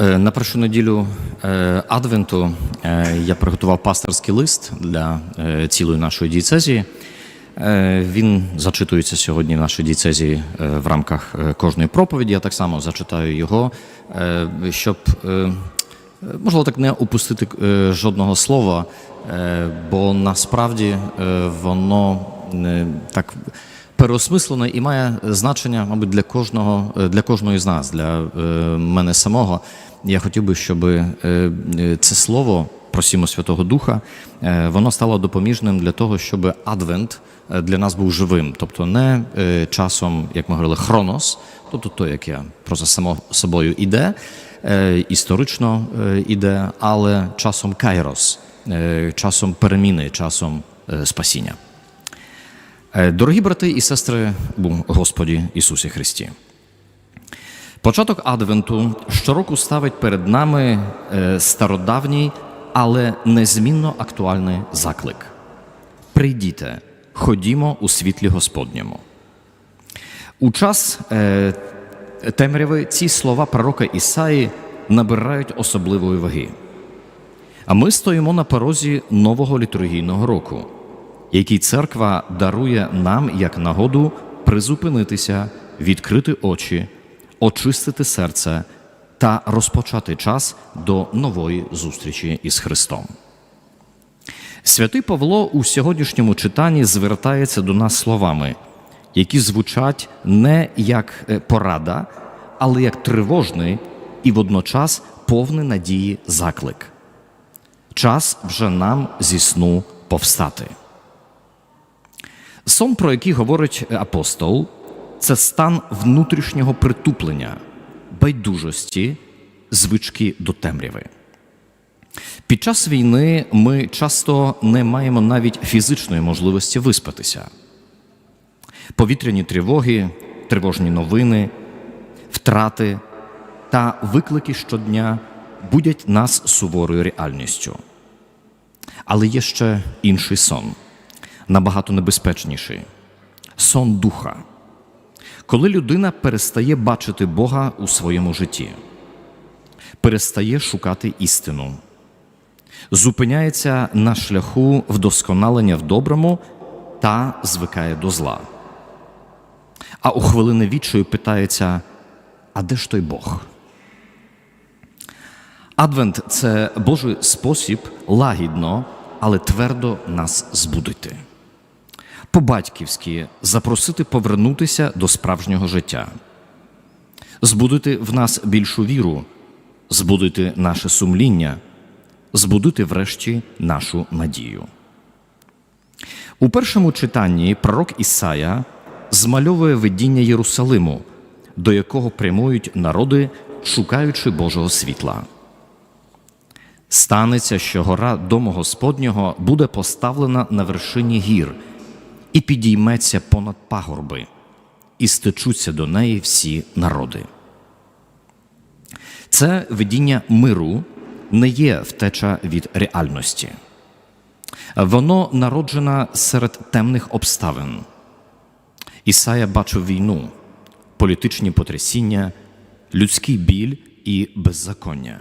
Е, На першу неділю е, Адвенту е, я приготував пасторський лист для цілої нашої дієцезії. Він зачитується сьогодні в нашій дієцезії в рамках кожної проповіді. Я так само зачитаю його, щоб, можливо, так не упустити е, жодного слова, бо насправді воно так переосмислено і має значення, мабуть, для кожного для кожної з нас, для мене самого. Я хотів би, щоб е, е, це слово просімо Святого Духа, е, воно стало допоміжним для того, щоб адвент для нас був живим, тобто не часом, як ми говорили, хронос, тобто той, як я просто само собою іде, історично іде, але часом кайрос, часом переміни, часом спасіння. Дорогі брати і сестри Господі Ісусі Христі. Початок Адвенту щороку ставить перед нами е, стародавній, але незмінно актуальний заклик. Прийдіте, ходімо у світлі Господньому. У час е, темряви ці слова пророка Ісаї набирають особливої ваги. А ми стоїмо на порозі нового літургійного року, який церква дарує нам як нагоду призупинитися, відкрити очі, очистити серце та розпочати час до нової зустрічі із Христом. Святий Павло у сьогоднішньому читанні звертається до нас словами, які звучать не як е, порада, але як тривожний і водночас повний надії заклик. Час вже нам зі сну повстати. Сон, про який говорить апостол, це стан внутрішнього притуплення, байдужості, звички до темряви. Під час війни ми часто не маємо навіть фізичної можливості виспатися. Повітряні тривоги, тривожні новини, втрати та виклики щодня будять нас суворою реальністю. Але є ще інший сон, набагато небезпечніший сон духа, коли людина перестає бачити Бога у своєму житті, перестає шукати істину, зупиняється на шляху вдосконалення в доброму та звикає до зла. А у хвилини відчаю питається: а де ж той Бог? Адвент це Божий спосіб лагідно, але твердо нас збудити. По-батьківськи запросити повернутися до справжнього життя, збудити в нас більшу віру, збудити наше сумління, збудити врешті нашу надію. У першому читанні пророк Ісая змальовує видіння Єрусалиму, до якого прямують народи, шукаючи Божого світла. Станеться, що гора Дому Господнього буде поставлена на вершині гір і підійметься понад пагорби, і стечуться до неї всі народи. Це видіння миру не є втеча від реальності. Воно народжено серед темних обставин. Ісая бачив війну, політичні потрясіння, людський біль і беззаконня.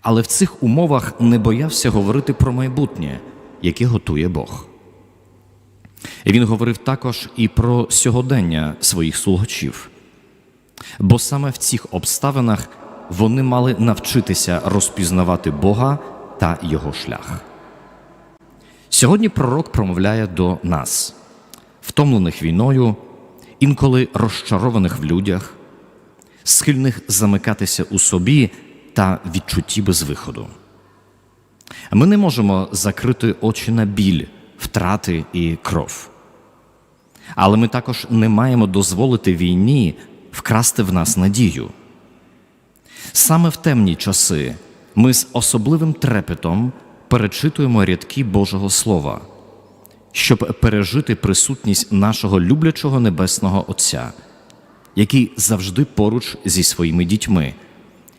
Але в цих умовах не боявся говорити про майбутнє, яке готує Бог. Він говорив також і про сьогодення своїх слухачів, бо саме в цих обставинах вони мали навчитися розпізнавати Бога та Його шлях. Сьогодні пророк промовляє до нас, втомлених війною, інколи розчарованих в людях, схильних замикатися у собі та відчутті без виходу. Ми не можемо закрити очі на біль, втрати і кров. Але ми також не маємо дозволити війні вкрасти в нас надію. Саме в темні часи ми з особливим трепетом перечитуємо рядки Божого Слова, щоб пережити присутність нашого люблячого Небесного Отця, який завжди поруч зі своїми дітьми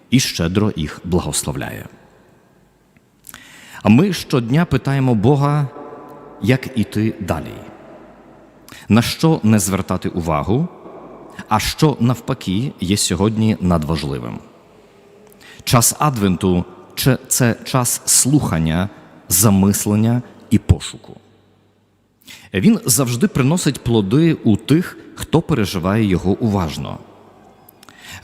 і щедро їх благословляє. А ми щодня питаємо Бога, як іти далі, на що не звертати увагу, а що навпаки є сьогодні надважливим. Час Адвенту це- час слухання, замислення і пошуку. Він завжди приносить плоди у тих, хто переживає його уважно.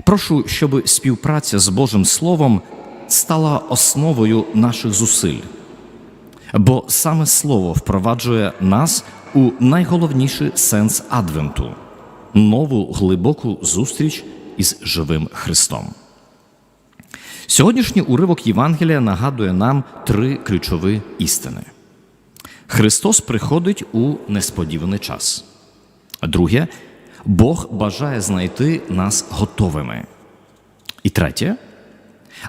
Прошу, щоб співпраця з Божим Словом стала основою наших зусиль, бо саме Слово впроваджує нас у найголовніший сенс Адвенту нову глибоку зустріч із живим Христом. Сьогоднішній уривок Євангелія нагадує нам три ключові істини. Христос приходить у несподіваний час. Друге, Бог бажає знайти нас готовими. І третє,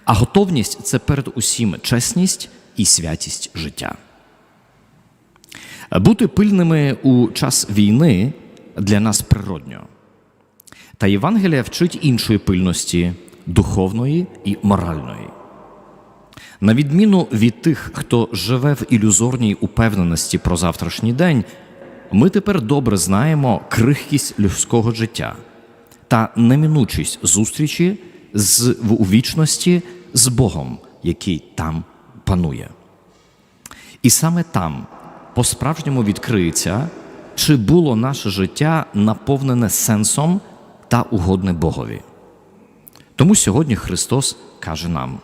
а готовність це перед усім чесність і святість життя. Бути пильними у час війни для нас природньо. Та Євангелія вчить іншої пильності духовної і моральної. На відміну від тих, хто живе в ілюзорній упевненості про завтрашній день, ми тепер добре знаємо крихкість людського життя та неминучість зустрічі з, в у вічності з Богом, який там панує. І саме там по-справжньому відкриється, чи було наше життя наповнене сенсом та угодне Богові. Тому сьогодні Христос каже нам: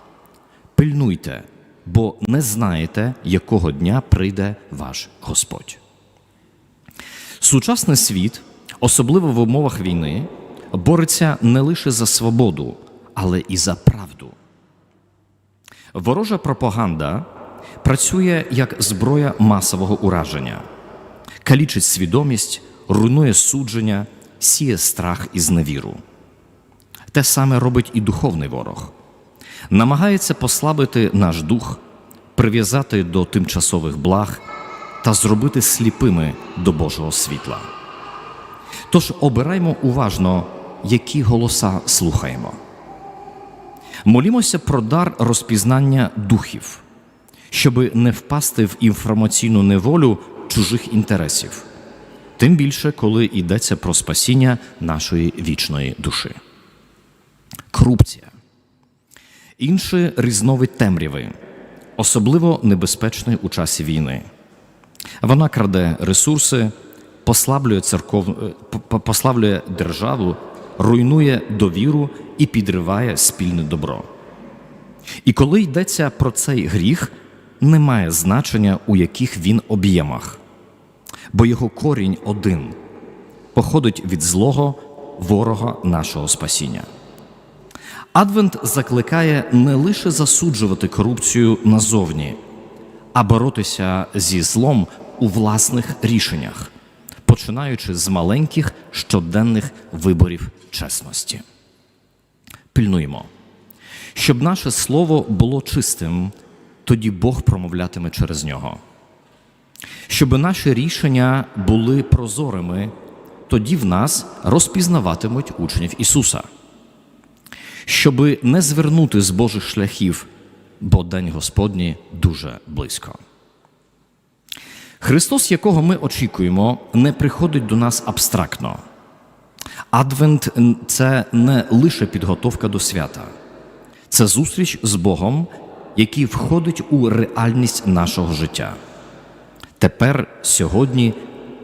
пильнуйте, бо не знаєте, якого дня прийде ваш Господь. Сучасний світ, особливо в умовах війни, бореться не лише за свободу, але і за правду. Ворожа пропаганда працює як зброя масового ураження, калічить свідомість, руйнує судження, сіє страх і зневіру. Те саме робить і духовний ворог. Намагається послабити наш дух, прив'язати до тимчасових благ та зробити сліпими до Божого світла. Тож обираймо уважно, які голоса слухаємо. Молімося про дар розпізнання духів, щоби не впасти в інформаційну неволю чужих інтересів, тим більше, коли йдеться про спасіння нашої вічної душі. Корупція. Інший різновид темряви, особливо небезпечний у часі війни. Вона краде ресурси, послаблює, церков... по- по- послаблює державу, руйнує довіру і підриває спільне добро. І коли йдеться про цей гріх, немає значення, у яких він об'ємах, бо його корінь один походить від злого ворога нашого спасіння. Адвент закликає не лише засуджувати корупцію назовні, а боротися зі злом у власних рішеннях, починаючи з маленьких щоденних виборів чесності. Пильнуємо, щоб наше слово було чистим, тоді Бог промовлятиме через нього. Щоб наші рішення були прозорими, тоді в нас розпізнаватимуть учнів Ісуса щоби не звернути з Божих шляхів, бо День Господній дуже близько. Христос, якого ми очікуємо, не приходить до нас абстрактно. Адвент це не лише підготовка до свята, це зустріч з Богом, який входить у реальність нашого життя. Тепер, сьогодні,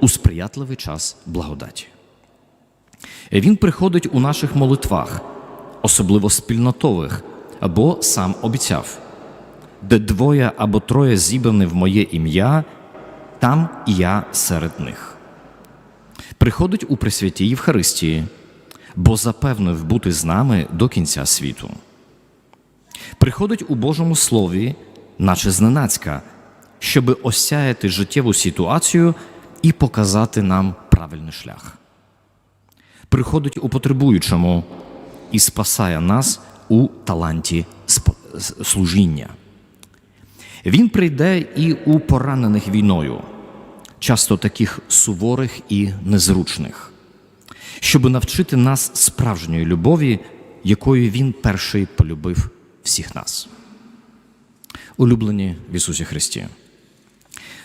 у сприятливий час благодаті. Він приходить у наших молитвах, особливо спільнотових, або сам обіцяв, де двоє або троє зібрані в моє ім'я, там я серед них. Приходить у Пресвятій Євхаристії, бо запевнив бути з нами до кінця світу. Приходить у Божому Слові, наче зненацька, щоби осяяти життєву ситуацію і показати нам правильний шлях. Приходить у потребуючому і спасає нас у таланті служіння. Він прийде і у поранених війною, часто таких суворих і незручних, щоб навчити нас справжньої любові, якою Він перший полюбив всіх нас. Улюблені в Ісусі Христі.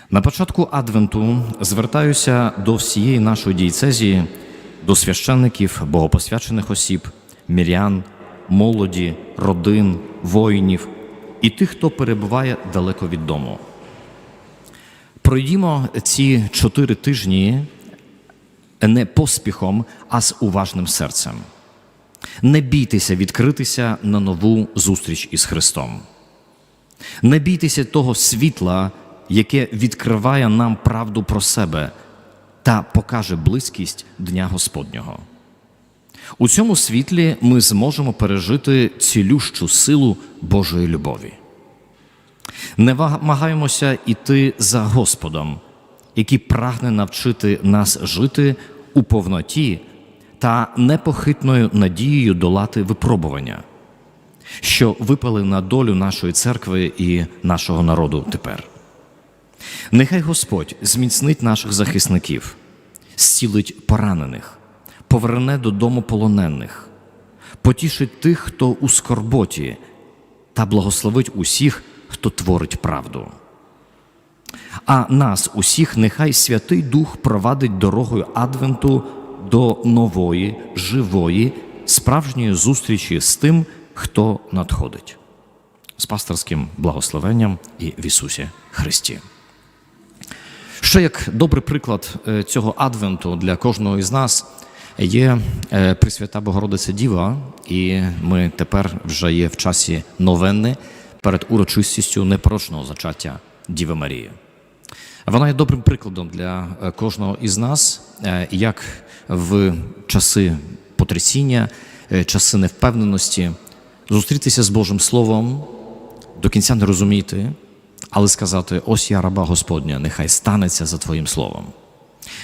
На початку Адвенту звертаюся до всієї нашої дієцезії, до священників, богопосвячених осіб, мірян, молоді, родин, воїнів і тих, хто перебуває далеко від дому. Пройдімо ці чотири тижні не поспіхом, а з уважним серцем. Не бійтеся відкритися на нову зустріч із Христом. Не бійтеся того світла, яке відкриває нам правду про себе та покаже близькість Дня Господнього. У цьому світлі ми зможемо пережити цілющу силу Божої любові. Не вамагаємося йти за Господом, який прагне навчити нас жити у повноті та непохитною надією долати випробування, що випали на долю нашої церкви і нашого народу тепер. Нехай Господь зміцнить наших захисників, зцілить поранених, поверне додому полонених, потішить тих, хто у скорботі, та благословить усіх, хто творить правду. А нас, усіх, нехай Святий Дух провадить дорогою Адвенту до нової, живої, справжньої зустрічі з тим, хто надходить. З пасторським благословенням і в Ісусі Христі. Ще як добрий приклад е, цього адвенту для кожного із нас є е, Пресвята Богородиця Діва, і ми тепер вже є в часі новенни перед урочистістю непорочного зачаття Діви Марії. Вона є добрим прикладом для е, кожного із нас, е, як в часи потрясіння, е, часи невпевненості зустрітися з Божим Словом, до кінця не розуміти, але сказати: ось я раба Господня, нехай станеться за Твоїм словом.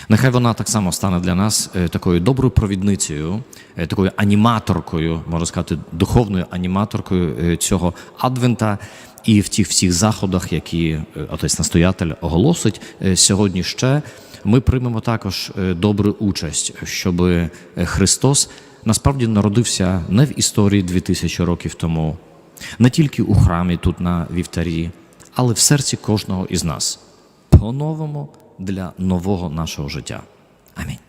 Нехай вона так само стане для нас е, такою доброю провідницею, е, такою аніматоркою, можна сказати, духовною аніматоркою е, цього адвента. І в тих всіх заходах, які отець настоятель оголосить сьогодні ще, ми приймемо також добру участь, щоб Христос насправді народився не в історії 2000 років тому, не тільки у храмі тут на вівтарі, але в серці кожного із нас по-новому для нового нашого життя. Амінь.